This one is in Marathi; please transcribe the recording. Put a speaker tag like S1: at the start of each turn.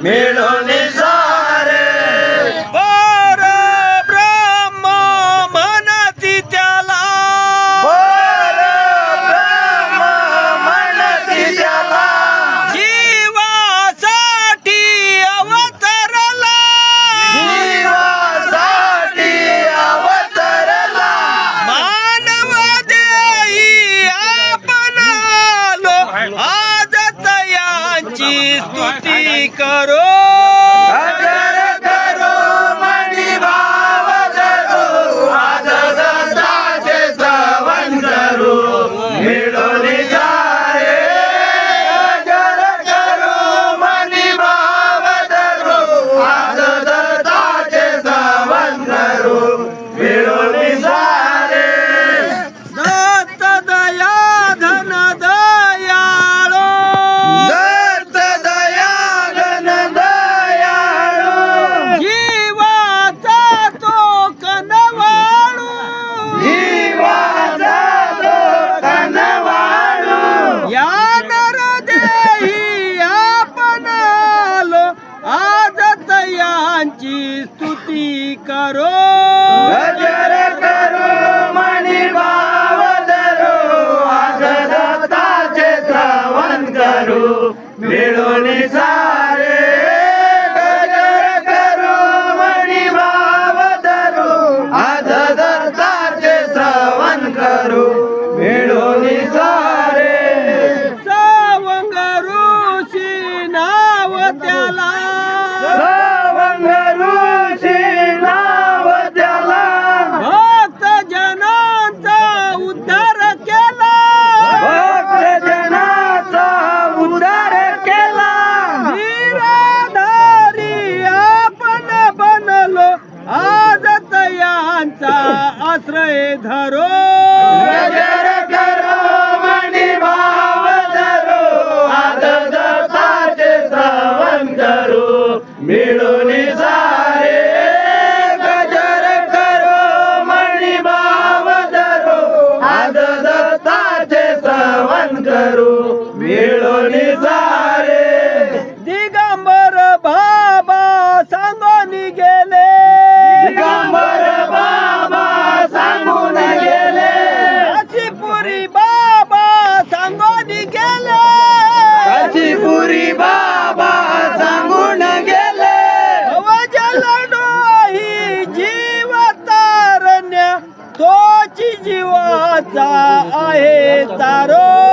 S1: মেলনে देवाची स्तुती करो.
S2: करो गजर करो मनी बाव धरो आज दत्ताचे श्रवण करो मिळून सारे। गजर करो मनी बाव धरू आज दत्ताचे श्रवण करो मिळून सारे।
S1: सावंग ऋषी नाव त्याला। आश्रय धरो।
S2: नजर करो मणि भाव धरो आदर ताजे सावन करो मिळून
S1: ¡Ahí está!